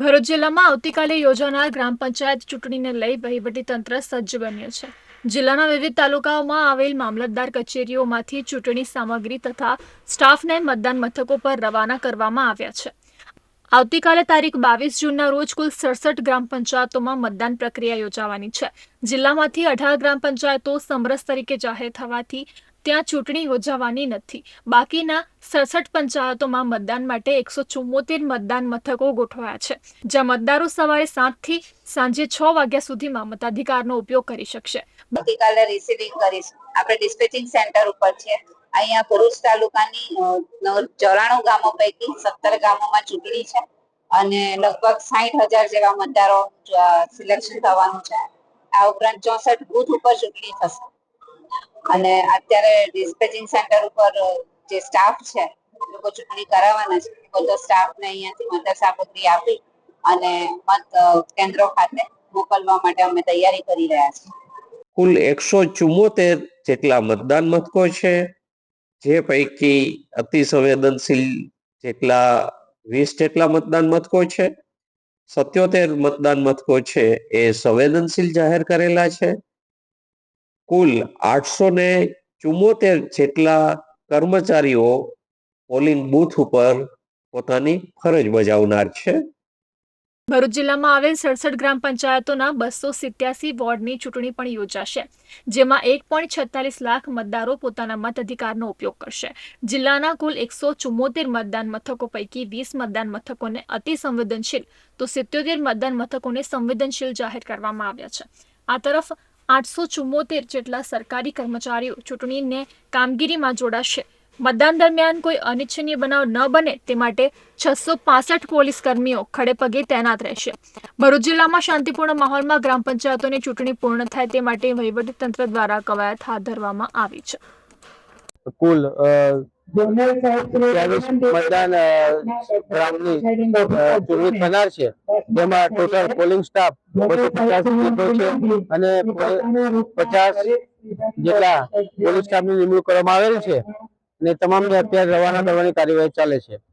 ભરૂચ જિલ્લામાં આવતીકાલે યોજાનાર ગ્રામ પંચાયત ચૂંટણીને લઈ વહીવટી તંત્ર સજ્જ બન્યું છે. જિલ્લાના વિવિધ તાલુકાઓમાં આવેલ મામલતદાર કચેરીઓમાંથી ચૂંટણી સામગ્રી તથા સ્ટાફને મતદાન મથકો પર રવાના કરવામાં આવ્યા છે. આવતીકાલે તારીખ બાવીસ જૂનના રોજ કુલ સડસઠ ગ્રામ પંચાયતોમાં મતદાન પ્રક્રિયા યોજાવાની છે. જિલ્લામાંથી અઢાર ગ્રામ પંચાયતો સમરસ તરીકે જાહેર થવાથી ત્યાં ચૂંટણી યોજાવાની નથી. બાકીના સડસઠ પંચાયતોમાં મતદાન માટે એકસો ચુમ્મોતેર મતદાન મથકો ગોઠવાયા છે, જ્યાં મતદારો સવારે સાતથી સાંજે છ વાગ્યા સુધીમાં મતાધિકારનો ઉપયોગ કરી શકશે. આવતીકાલે રિસીવિંગ કરીશ. આપણે ડિસ્પેચિંગ સેન્ટર ઉપર છે. અહીંયા ભરૂચ તાલુકાની ચોરાણું ગામો પૈકી સત્તર ગામોમાં ચૂંટણી છે અને લગભગ સાહીઠ હજાર જેવા મતદારો સિલેક્શન થવાનું છે. આ ઉપરાંત ચોસઠ બુથ ઉપર ચૂંટણી થશે. અને અત્યારે ડિસ્પેચિંગ સેન્ટર ઉપર જે સ્ટાફ છે લોકો ચૂંટણી કરાવવાના છે. બધો સ્ટાફને અહીંયાથી મતદાર સામગ્રી આપી અને મત કેન્દ્રો ખાતે મોકલવા માટે અમે તૈયારી કરી રહ્યા છીએ. કુલ એકસો ચુમ્મોતેર જેટલા મતદાન મથકો છે, જે પૈકી અતિ સંવેદનશીલ જેટલા વીસ જેટલા મતદાન મથકો છે. સત્યોતેર મતદાન મથકો છે, એ સંવેદનશીલ જાહેર કરેલા છે. કુલ આઠસો ને ચુમ્મોતેર જેટલા કર્મચારીઓ પોલિંગ બૂથ ઉપર પોતાની ફરજ બજાવનાર છે. ભરૂચ જિલ્લામાં આવેલ સડસઠ ગ્રામ પંચાયતોના બસો સિત્યાસી વોર્ડની ચૂંટણી પણ યોજાશે, જેમાં એક પોઈન્ટ છત્તાલીસ લાખ મતદારો પોતાના મત અધિકારનો ઉપયોગ કરશે. જિલ્લાના કુલ એકસો ચુમ્મોતેર મતદાન મથકો પૈકી વીસ મતદાન મથકોને અતિ સંવેદનશીલ, તો સિત્યોતેર મતદાન મથકોને સંવેદનશીલ જાહેર કરવામાં આવ્યા છે. આ તરફ આઠસો ચુમ્મોતેર જેટલા સરકારી કર્મચારીઓ ચૂંટણીને કામગીરીમાં જોડાશે. મતદાન દરમિયાન કોઈ અનિચ્છનીય બનાવ ન બને તે માટે છસો પાસઠ પોલીસ કર્મીઓ ખડે પગે તૈનાત રહેશે. ભરૂચ જિલ્લામાં શાંતિપૂર્ણ માહોલમાં ગ્રામ પંચાયતોની ચૂંટણી પૂર્ણ થાય તે માટે વહીવટીતંત્ર દ્વારા કવાયત હાથ ધરવામાં આવી છે. કુલ મતદાન અ, ગ્રામની અ, ચૂંટણી થનાર છે. જેમાં ટોટલ પોલિંગ સ્ટાફ બસો પચાસ છે અને પચાસ જેટલા પોલીસ સ્ટાફની નિમણૂક કરવામાં આવેલ છે. અને તમામને અત્યારે રવાના કરવાની કાર્યવાહી ચાલે છે.